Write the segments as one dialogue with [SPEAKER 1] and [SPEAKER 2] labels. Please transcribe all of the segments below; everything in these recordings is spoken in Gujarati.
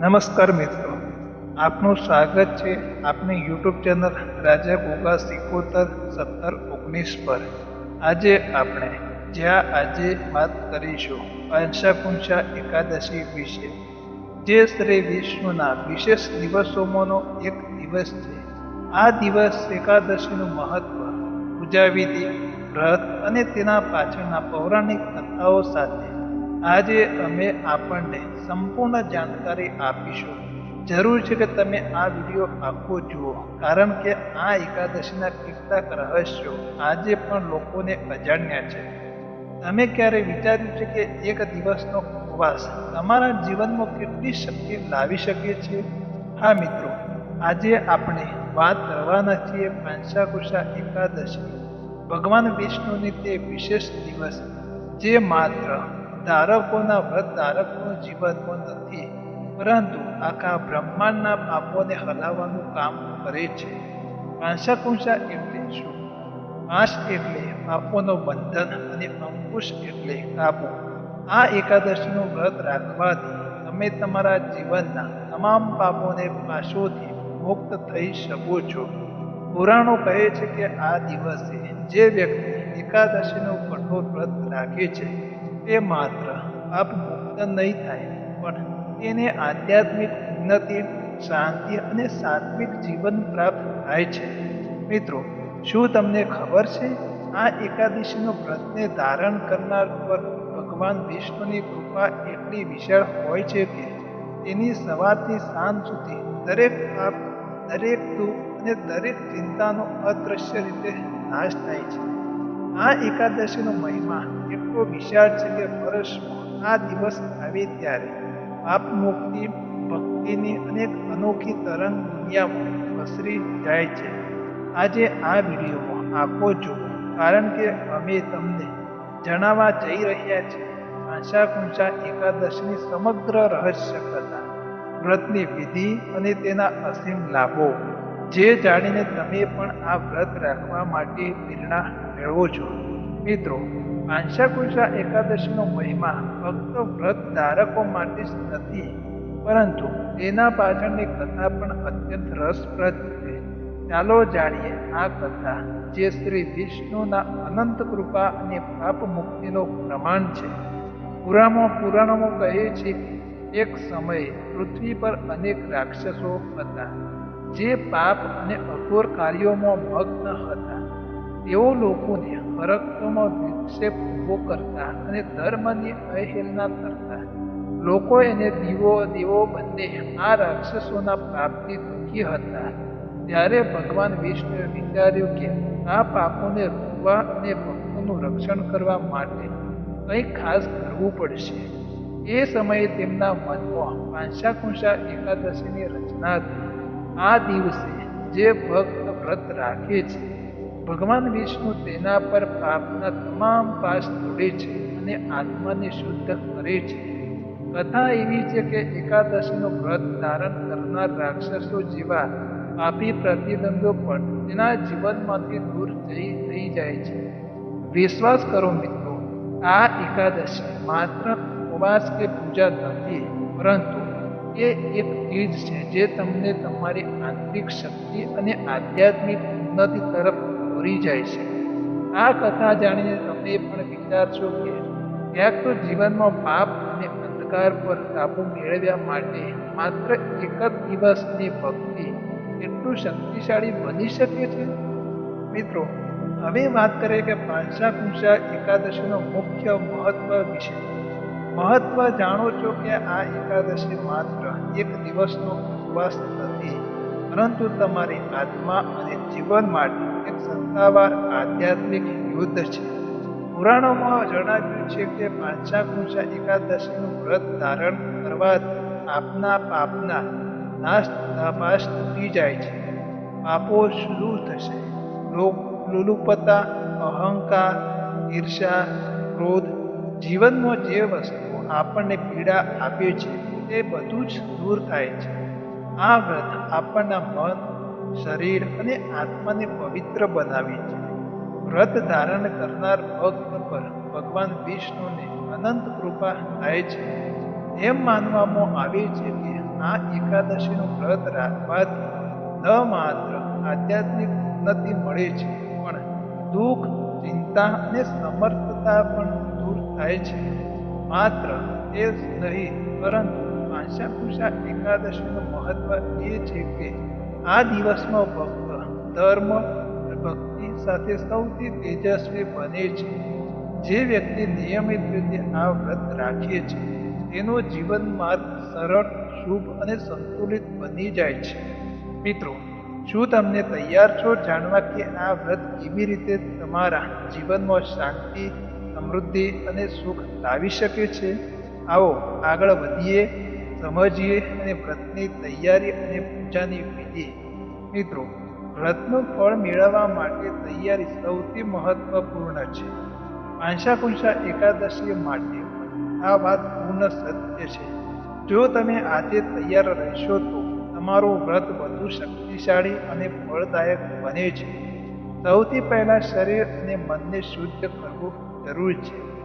[SPEAKER 1] નમસ્કાર મિત્રો. આપનું સ્વાગત છે આપની યુટ્યુબ ચેનલ રાજા ગોગા સિકોતર સત્તર ઓગણીસ પર. આજે આપણે જ્યાં આજે વાત કરીશું અંશાકુંશા એકાદશી વિશે. જે શ્રી વિષ્ણુના વિશેષ દિવસોમાંનો એક દિવસ છે. આ દિવસ એકાદશીનું મહત્વ પૂજા વિધિ વ્રત અને તેના પાછળના પૌરાણિક કથાઓ સાથે આજે અમે આપણને સંપૂર્ણ જાણકારી આપીશું. જરૂર છે કે તમે આ વીડિયો આખો જુઓ, કારણ કે આ એકાદશીના કેટલાક રહસ્યો આજે પણ લોકોને અજાણ્યા છે. તમે ક્યારે વિચાર્યું છે કે એક દિવસનો ઉપવાસ તમારા જીવનમાં કેટલી શક્તિ લાવી શકે છે? હા મિત્રો, આજે આપણે વાત કરવાના છીએ પાંચાકુશા એકાદશી. ભગવાન વિષ્ણુની તે વિશેષ દિવસ, જે માત્ર ધારકોના વ્રત ધારકોનું જીવન નથી, પરંતુ આખા બ્રહ્માંડના પાપોને હલાવવાનું કામ કરે છે. પાંચાકુંશા એટલે શું? પાંચ એટલે પાપોનો બંધન અને અંકુશ એટલે કાબુ. આ એકાદશીનું વ્રત રાખવાથી તમે તમારા જીવનના તમામ પાપોને પાછોથી મુક્ત થઈ શકો છો. પુરાણો કહે છે કે આ દિવસે જે વ્યક્તિ એકાદશીનું કઠોર વ્રત રાખે છે તે માત્ર પાપ મુક્ત નહીં થાય, પણ તેને આધ્યાત્મિક ઉન્નતિ, શાંતિ અને સાત્વિક જીવન પ્રાપ્ત થાય છે. મિત્રો, શું તમને ખબર છે? આ એકાદશીનો વ્રતને ધારણ કરનાર પર ભગવાન વિષ્ણુની કૃપા એટલી વિશાળ હોય છે કે તેની સવારથી સાંજ સુધી દરેક પાપ, દરેક દુઃખ અને દરેક ચિંતાનો અદૃશ્ય રીતે નાશ થાય છે. આ એકાદશીનો મહિમા એટલો વિશાળ છે કે વર્ષમાં આ દિવસ આવે ત્યારે પાપ મુક્તિ, ભક્તિની અનેક અનોખી તરંગ દુનિયામાં પસરી જાય છે. આજે આ વિડીયોમાં આખો જુઓ કારણ કે અમે તમને જણાવવા જઈ રહ્યા છીએ આશાકુંશા એકાદશીની સમગ્ર રહસ્ય કથા, વ્રતની વિધિ અને તેના અસીમ લાભો. જે જાણીને તમે પણ આ વ્રત રાખવા માટે પ્રેરણા મેળવો છો. મિત્રો પાંચાકુશા એકાદશીનો મહિમા ફક્ત વ્રત ધારકો માટે જ નથી, પરંતુ તેના પાછળની કથા પણ અત્યંત રસપ્રદ છે. ચાલો જાણીએ આ કથા, જે શ્રી વિષ્ણુના અનંત કૃપા અને પાપ મુક્તિનો પ્રમાણ છે. પુરાણમાં પુરાણોમાં કહે છે એક સમયે પૃથ્વી પર અનેક રાક્ષસો હતા, જે પાપ અને અઘોર કાર્યોમાં મગ્ન હતા. તેઓ લોકોને હરકતોમાં વિક્ષેપ ઊભો કરતા અને ધર્મની અવહેલના કરતા. લોકો એને દીવો, દેવો બંને આ રાક્ષસોના પાપથી દુઃખી હતા. ત્યારે ભગવાન વિષ્ણુએ વિચાર્યું કે આ પાપોને રોકવા અને ભક્તોનું રક્ષણ કરવા માટે કંઈક ખાસ કરવું પડશે. એ સમયે તેમના મનમાં પાંચાકુંશા એકાદશીની રચના હતી આ દિવસે જે ભક્ત વ્રત રાખે છે ભગવાન વિષ્ણુ તેના પર પાપના તમામ પાસ તોડે છે અને આત્માને શુદ્ધ કરે છે. કથા એવી છે કે એકાદશીનું વ્રત ધારણ કરનાર રાક્ષસો જેવા પાપી પ્રતિબંધો પણ તેના જીવનમાંથી દૂર જઈ, થઈ જાય છે. વિશ્વાસ કરો મિત્રો, આ એકાદશી માત્ર ઉપવાસ કે પૂજા નથી, પરંતુ એ એક ચીજ છે જે તમને તમારી આંતરિક શક્તિ અને આધ્યાત્મિક ઉન્નતિ તરફ દોરી જાય છે. આ કથા જાણીને તમે પણ વિચારશો કે ક્યાંક તો જીવનમાં પાપ અને અંધકાર પર કાબુ મેળવ્યા માટે માત્ર એક જ દિવસની ભક્તિ એટલું શક્તિશાળી બની શકે છે? મિત્રો, હવે વાત કરીએ કે પાંચાકુંશા એકાદશીનો મુખ્ય મહત્વ વિશે. મહત્વ જાણો છો કે આ એકાદશી માત્ર એક દિવસનો ઉપવાસ નથી, પરંતુ તમારી આત્મા અને જીવન માટે સત્તાવાર આધ્યાત્મિક યુદ્ધ છે. પુરાણોમાં જણાવ્યું છે કે પાંચાકુંશા એકાદશીનું વ્રત ધારણ કરવાથી આપના પાપના નાશ નાપાસ તૂટી જાય છે. પાપો શું થશે. લુલુપતા, અહંકાર ઈર્ષા ક્રોધ જીવનમાં જે વસ્તુ આપણને પીડા આપે છે, તે બધું જ દૂર થાય છે. આ વ્રત આપણના મન શરીર અને આત્માને પવિત્ર બનાવે છે. વ્રત ધારણ કરનાર ભક્ત પર ભગવાન વિષ્ણુને અનંત કૃપા થાય છે. એમ માનવામાં આવે છે કે આ એકાદશીનું વ્રત રાખવાથી ન માત્ર આધ્યાત્મિક ઉન્નતિ મળે છે, પણ દુઃખ, ચિંતા અને સમર્થતા પણ દૂર થાય છે. માત્ર એ જ નહીં, પરંતુ પાંચાકુશા એકાદશીનું મહત્વ એ છે કે આ દિવસમાં ભક્ત ધર્મ ભક્તિ સાથે સૌથી તેજસ્વી બને છે. જે વ્યક્તિ નિયમિત રીતે આ વ્રત રાખે છે, તેનો જીવન માર્ગ સરળ, શુભ અને સંતુલિત બની જાય છે. મિત્રો, શું તમને તૈયાર છો જાણવા કે આ વ્રત કેવી રીતે તમારા જીવનમાં શાંતિ, સમૃદ્ધિ અને સુખ લાવી શકે છે? આવો આગળ વધીએ. સમજીએ અને વ્રતની તૈયારી અને પૂજાની વિધિ. મિત્રો, વ્રતનું ફળ મેળવવા માટે તૈયારી સૌથી મહત્વપૂર્ણ છે. પાંચાકુંશા એકાદશી માટે આ વાત પૂર્ણ સત્ય છે. જો તમે આજે તૈયાર રહેશો તો તમારું વ્રત વધુ શક્તિશાળી અને ફળદાયક બને છે. સૌથી પહેલાં શરીર અને મનને શુદ્ધ કરવું જરૂરી છે.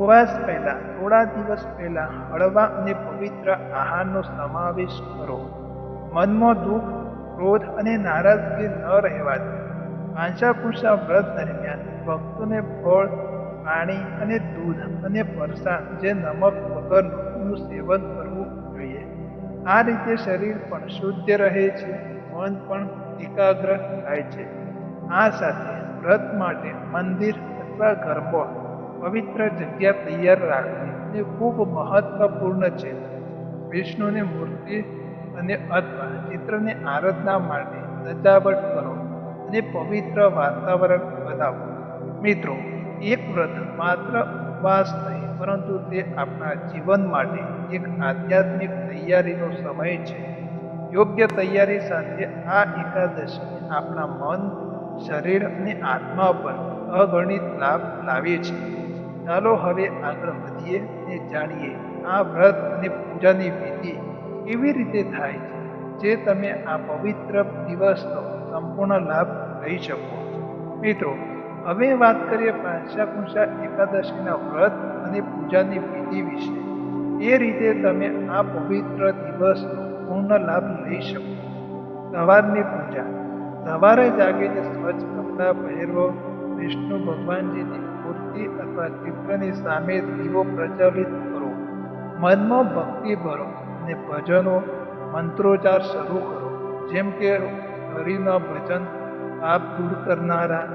[SPEAKER 1] ઉપવાસ પહેલા, થોડા દિવસ પહેલા હળવા અને પવિત્ર આહારનો સમાવેશ કરો. મનમાં દુઃખ, ક્રોધ અને નારાજગી ન રહેવા દો પાંચાકુશા વ્રત દરમિયાન ભક્તોને ફળ, પાણી અને દૂધ અને પરસાદ જે નમક વગરનું સેવન કરવું જોઈએ. આ રીતે શરીર પણ શુદ્ધ રહે છે, મન પણ એકાગ્ર થાય છે. આ સાથે વ્રત માટે મંદિર અથવા ઘરમાં પવિત્ર જગ્યા તૈયાર રાખવી એ ખૂબ મહત્વપૂર્ણ છે. વિષ્ણુની મૂર્તિ અને અથવા ચિત્રની આરાધના માટે સજાવટ કરો અને પવિત્ર વાતાવરણ બનાવો. મિત્રો, એક વ્રત માત્ર ઉપવાસ નહીં, પરંતુ તે આપણા જીવન માટે એક આધ્યાત્મિક તૈયારીનો સમય છે. યોગ્ય તૈયારી સાથે આ એકાદશી આપણા મન, શરીર અને આત્મા પર અગણિત લાભ લાવે છે. ચાલો હવે આગળ વધીએ અને જાણીએ આ વ્રત અને પૂજાની વિધિ કેવી રીતે થાય છે, જે તમે આ પવિત્ર દિવસનો સંપૂર્ણ લાભ લઈ શકો. મિત્રો, હવે વાત કરીએ પાંચાકુંશા એકાદશીના વ્રત અને પૂજાની વિધિ વિશે. એ રીતે તમે આ પવિત્ર દિવસનો પૂર્ણ લાભ લઈ શકો. સવારની પૂજા. સવારે જાગીને સ્વચ્છ કપડાં પહેરવો, વિષ્ણુ ભગવાનજીની મૂર્તિ અથવા ચિત્રની સામે દીવો પ્રજ્વલિત કરો. મનમાં ભક્તિ ભરો અને ભજનો, મંત્રોચ્ચાર શરૂ કરો. જેમ કે હરિના ભજન, આપ દૂર કરનારા,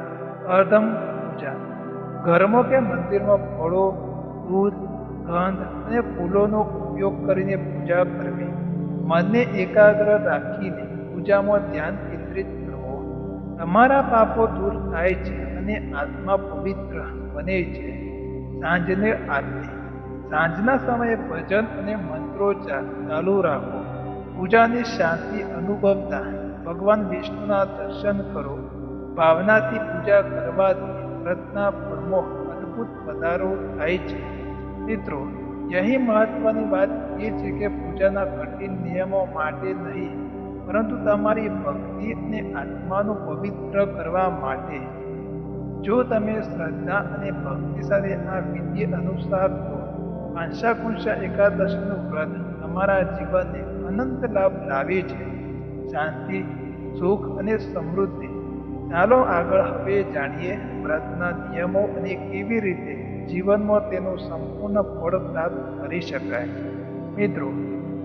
[SPEAKER 1] અર્ધમ પૂજા. ઘરમાં કે મંદિરમાં ફળો, દૂધ, ગંધ અને ફૂલોનો ઉપયોગ કરીને પૂજા કરવી. મનને એકાગ્ર રાખીને પૂજામાં ધ્યાન કેન્દ્રિત કરવો. તમારા પાપો દૂર થાય છે અને આત્મા પવિત્ર બને છે. સાંજને આરતી. સાંજના સમયે ભજન અને મંત્રોચ્ચાર ચાલુ રાખો. પૂજાની શાંતિ અનુભવતા ભગવાન વિષ્ણુના દર્શન કરો. ભાવનાથી પૂજા કરવાથી વ્રતના ફળમાં અદ્ભુત વધારો થાય છે. મિત્રો, અહીં મહત્વની વાત એ છે કે પૂજાના કઠિન નિયમો માટે નહીં, પરંતુ તમારી ભક્તિ અને આત્માનું પવિત્ર કરવા માટે જો તમે શ્રદ્ધા અને ભક્તિ સાથે આ વિધિ અનુસારશો આંશાકુંશા એકાદશીનું વ્રત તમારા જીવનને અનંત લાભ લાવે છે. શાંતિ, સુખ અને સમૃદ્ધિ. ચાલો આગળ હવે જાણીએ વ્રતના નિયમો અને કેવી રીતે જીવનમાં તેનું સંપૂર્ણ ફળ પ્રાપ્ત કરી શકાય. મિત્રો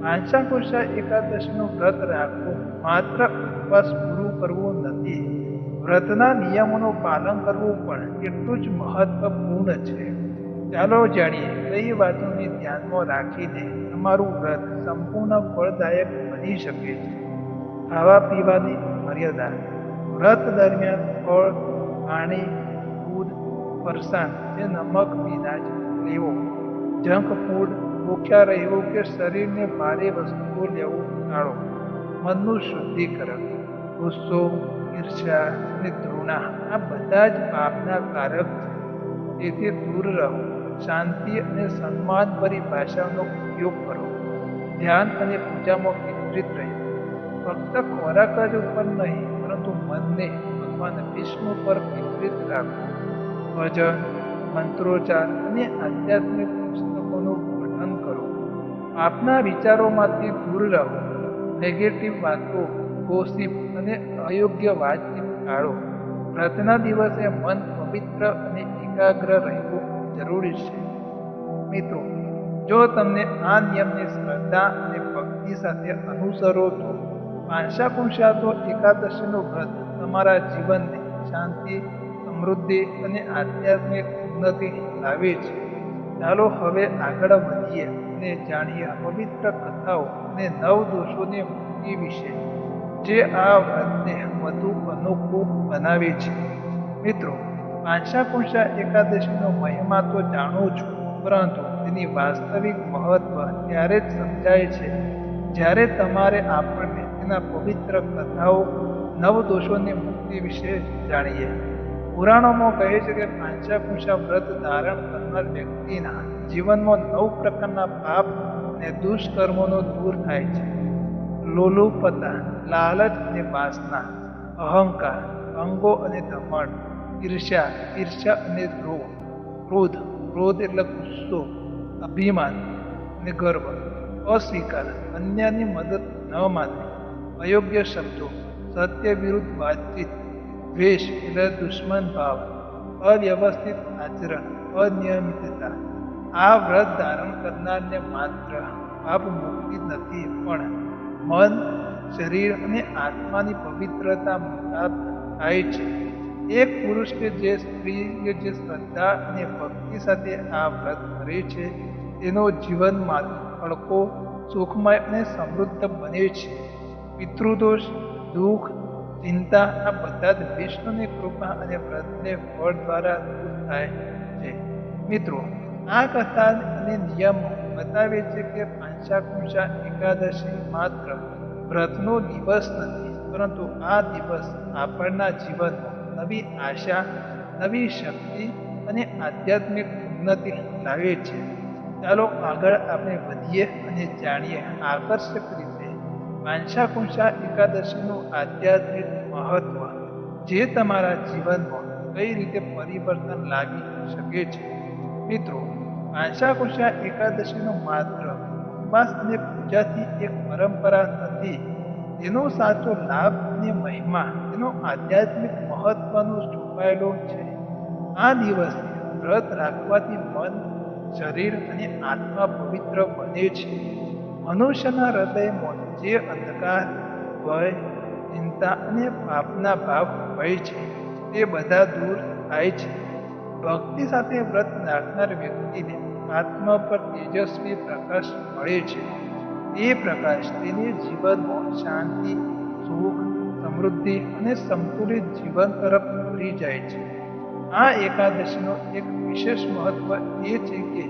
[SPEAKER 1] આંશાકુશા એકાદશીનું વ્રત રાખવું માત્ર ઉપવાસ પૂરું કરવું નથી. વ્રતના નિયમોનું પાલન કરવું પણ એટલું જ મહત્વપૂર્ણ છે. ચાલો જાણીએ, કઈ વાતોને ધ્યાનમાં રાખીને તમારું વ્રત સંપૂર્ણ ફળદાયક બની શકે છે? ખાવા પીવાની મર્યાદા, વ્રત દરમિયાન ફળ, પાણી, દૂધ, ફરસાણ જે નમક વિના જ લેવો જંક ફૂડ, ભૂખ્યા રહેવું કે શરીરને ભારે વસ્તુઓ લેવું, ટાળો. મનનું શુદ્ધિકરણ, ગુસ્સો ઈર્ષ્યા અને તૃણા આ બધા જ પાપના કારક છે. તેથી દૂર રહો, શાંતિ અને સન્માનભરી ભાષાનો ઉપયોગ કરો. ધ્યાન અને પૂજામાં કેન્દ્રિત રહેવું ફક્ત ખોરાક જ ઉપર નહીં, પરંતુ મનને ભગવાન વિષ્ણુ પર કેન્દ્રિત રાખો. ભજન, મંત્રોચ્ચાર અને આધ્યાત્મિક પુસ્તકોનું પઠન કરો. આપના વિચારોમાંથી દૂર રહો. નેગેટિવ વાતો ગોસિપ અને અયોગ્ય વાતચીત ટાળો પ્રાર્થના દિવસે મન પવિત્ર અને એકાગ્ર રહેવું જરૂરી છે. મિત્રો, જો તમને આ નિયમને શ્રદ્ધા અને ભક્તિ સાથે અનુસરો તો પાંચા પુરુષાર્થો એકાદશીનું વ્રત તમારા જીવનને શાંતિ, સમૃદ્ધિ અને આધ્યાત્મિક ઉન્નતિ લાવે છે. ચાલો હવે આગળ વધીએ અને જાણીએ પવિત્ર કથાઓ અને નવ દોષોની મુક્તિ વિશે. જે આ વ્રતને વધુ અનુકૂળ બનાવે છે. મિત્રો પાંચા કુંશા એકાદશીનો મહિમા તો જાણું છું, પરંતુ તેની વાસ્તવિક મહત્વ ત્યારે જ સમજાય છે, જ્યારે તમારે આપણને તેના પવિત્ર કથાઓ નવ દોષોની મુક્તિ વિશે જાણીએ. પુરાણોમાં કહે છે કે પાંચાકુશા વ્રત ધારણ કરનાર વ્યક્તિના જીવનમાં નવ પ્રકારના પાપ અને દુષ્કર્મોનો દૂર થાય છે. લોલુપતા લાલચ અને વાસના અહંકાર અંગો અને દમણ ઈર્ષ્યા ઈર્ષ્યા અને દ્રોહ ક્રોધ ક્રોધ એટલે ગુસ્સો, અભિમાન અને ગર્વ, અસ્વીકાર, અન્યની મદદ ન માનવી, અયોગ્ય શબ્દો, સત્ય વિરુદ્ધ વાતચીત, દ્વેષ એટલે દુશ્મન ભાવ, અવ્યવસ્થિત આચરણ, અનિયમિતતા, આ વ્રત ધારણ કરનારને માત્ર પાપ મુક્તિ નથી પણ મન, શરીર અને આત્માની પવિત્રતા પ્રાપ્ત થાય છે. એક પુરુષ કે જે સ્ત્રી કે જે શ્રદ્ધા અને ભક્તિ સાથે આ વ્રત કરે છે, તેનો જીવનમાં હળકો સુખમય અને સમૃદ્ધ બને છે. પિતૃદોષ, દુઃખ, ચિંતા આ બધા જ વિષ્ણુની કૃપા અને વ્રતને ફળ દ્વારા દૂર થાય છે. મિત્રો, આ કથા અને નિયમો બતાવે છે કે પાંચાકુંશા એકાદશી માત્ર વ્રતનો દિવસ નથી, પરંતુ આ દિવસ આપણના જીવનમાં નવી આશા, નવી શક્તિ અને આધ્યાત્મિક ઉન્નતિ લાવે છે. ચાલો આગળ આપણે વધીએ અને જાણીએ આકર્ષક રીતે પાંચાકુંશા એકાદશીનું આધ્યાત્મિક મહત્વ, જે તમારા જીવનમાં કઈ રીતે પરિવર્તન લાવી શકે છે. મિત્રો પાંચાકુંશા એકાદશીનો માત્ર ઉપવાસ અને પૂજાથી એક પરંપરા નથી. તેનો સાચો લાભ અને મહિમા, તેનો આધ્યાત્મિક મહત્વનો છુપાયેલો છે. આ દિવસે વ્રત રાખવાથી મન, શરીર અને આત્મા પવિત્ર બને છે. મનુષ્યના હૃદયમાં જે અંધકાર, ભય, ચિંતા અને પાપના ભાવ હોય છે, તે બધા દૂર થાય છે. ભક્તિ સાથે વ્રત રાખનાર વ્યક્તિને આત્મા પર તેજસ્વી પ્રકાશ મળે છે. એ પ્રકાશ તેને જીવનમાં શાંતિ, સુખ, સમૃદ્ધિ અને સંતુલિત જીવન તરફ દોરી જાય છે. આ એકાદશીનો એક વિશેષ મહત્વ એ છે કે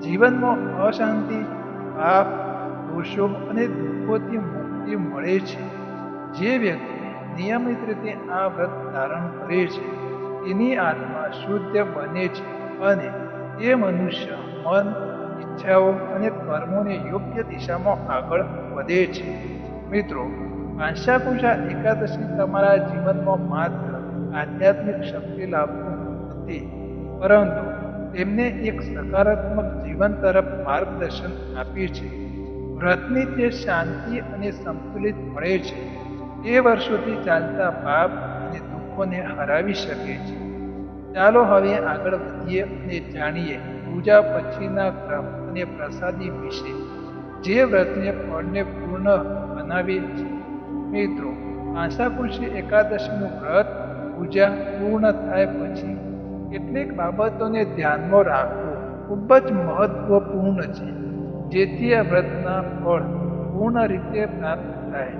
[SPEAKER 1] જીવનમાં અશાંતિ, પાપ, દોષો અને દુઃખોથી મુક્તિ મળે છે. જે વ્યક્તિ નિયમિત રીતે આ વ્રત ધારણ કરે છે તેની આત્મા શુદ્ધ બને છે અને એ મનુષ્ય મન, ઈચ્છાઓ અને કર્મોને યોગ્ય દિશામાં આગળ વધે છે. મિત્રો આશાકુશા એકાદશી તમારા જીવનમાં માત્ર આધ્યાત્મિક શક્તિ લાવતું નથી, પરંતુ તેમને એક સકારાત્મક જીવન તરફ માર્ગદર્શન આપે છે. વ્રતની તે શાંતિ અને સંતુલિત મળે છે. એ વર્ષોથી ચાલતા પાપ દુઃખોને હરાવી શકે છે. ચાલો હવે આગળ વધીએ અને જાણીએ પૂજા પછીના ક્રમ અને પ્રસાદી વિશે. જે વ્રતને ફળને પૂર્ણ બનાવે છે. મિત્રો કૃષિ એકાદશીનું વ્રત પૂજા પૂર્ણ થાય પછી કેટલીક બાબતોને ધ્યાનમાં રાખવું ખૂબ જ મહત્વપૂર્ણ છે. જેથી આ વ્રતના ફળ પૂર્ણ રીતે પ્રાપ્ત થાય.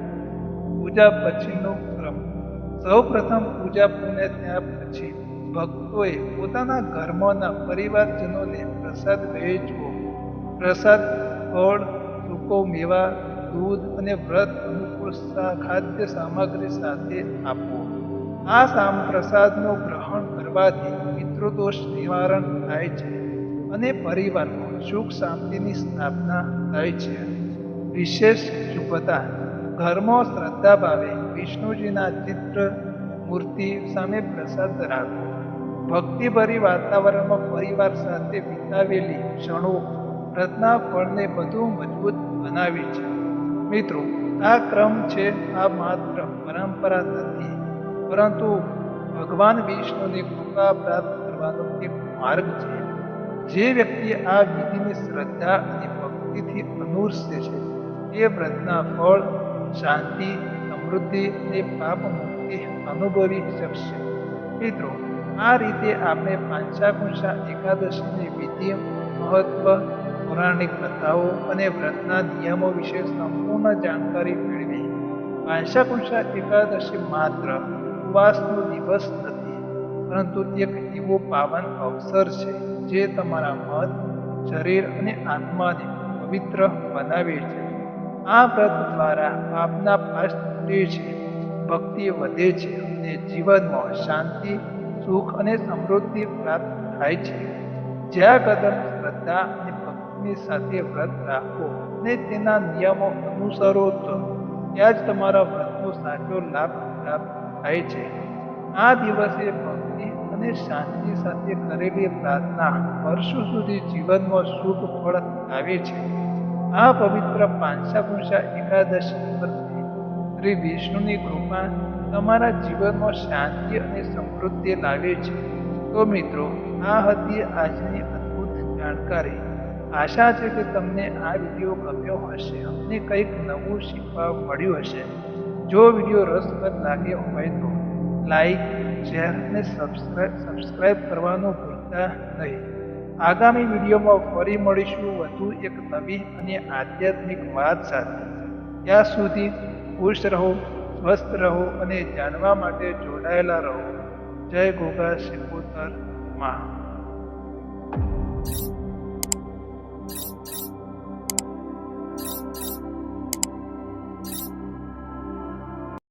[SPEAKER 1] પૂજા પછીનો ક્રમ. સૌ પ્રથમ પૂજા પુણ્ય થયા પછી ભક્તોએ પોતાના ઘરમાંના પરિવારજનોને પ્રસાદ વહેંચવો પ્રસાદ, ફળ, સૂકો મેવા, દૂધ અને વ્રત અનુકૂળ ખાદ્ય સામગ્રી સાથે આપવો આ સામ પ્રસાદનો ગ્રહણ કરવાથી પિતૃદોષ નિવારણ થાય છે અને પરિવારમાં સુખ શાંતિની સ્થાપના થાય છે. વિશેષ શુભતા, ઘરમાં શ્રદ્ધા ભાવે વિષ્ણુજીના ચિત્ર મૂર્તિ સામે પ્રસાદ ધરાવ્યો ભક્તિભરી વાતાવરણમાં પરિવાર સાથે વિતાવેલી ક્ષણો વ્રતના ફળને વધુ મજબૂત બનાવી છે. મિત્રો, આ ક્રમ છે આ માત્ર પરંપરા નથી, પરંતુ ભગવાન વિષ્ણુની કૃપા પ્રાપ્ત કરવાનો એક માર્ગ છે. જે વ્યક્તિ આ વિધિને શ્રદ્ધા અને ભક્તિથી અનુસરે છે તે વ્રતના ફળ, શાંતિ સમૃદ્ધિ અને પાપ મુક્તિ અનુભવી શકશે. મિત્રો, આ રીતે આપણે પાંચાકુંશા એકાદશીની વિધિ, મહત્વ, પૌરાણિક કથાઓ અને વ્રતના નિયમો વિશે સંપૂર્ણ જાણકારી મેળવી. પાંચાકુંશા એકાદશી માત્ર ઉપવાસનો દિવસ નથી, પરંતુ એક એવો પાવન અવસર છે જે તમારા મન, શરીર અને આત્માને પવિત્ર બનાવે છે. આ વ્રત દ્વારા પાપના પાશ છે, ભક્તિ વધે છે અને જીવનમાં શાંતિ, સુખ અને સમૃદ્ધિ પ્રાપ્ત થાય છે. જ્યાં કદમ શ્રદ્ધા અને ભક્તિની સાથે વ્રત રાખો અને તેના નિયમો અનુસરો તો ત્યાં જ તમારા વ્રતનો સાચો લાભ પ્રાપ્ત થાય છે. આ દિવસે ભક્તિ અને શાંતિ સાથે કરેલી પ્રાર્થના વર્ષો સુધી જીવનમાં શુભ ફળ આવે છે. આ પવિત્ર પાંચાકુંશા એકાદશી પ્રત્યે શ્રી વિષ્ણુની કૃપા તમારા જીવનમાં શાંતિ અને સમૃદ્ધિ લાવે છે. તો મિત્રો, આ હતી આજની અદ્ભુત જાણકારી. આશા છે કે તમને આ વીડિયો ગમ્યો હશે. અમને કંઈક નવું શીખવા મળ્યું હશે. જો વીડિયો રસપ્રદ લાગ્યો હોય તો લાઈક, શેર અને સબસ્ક્રાઈબ સબસ્ક્રાઈબ કરવાનું ભૂલતા નહીં. આગામી વિડીયોમાં ફરી મળીશું વધુ એક નવી અને આધ્યાત્મિક વાત સાથે. ત્યાં સુધી ખુશ રહો, સ્વસ્થ રહો અને જાણવા માટે જોડાયેલા રહો. જય ગોગા શિકોતર મા.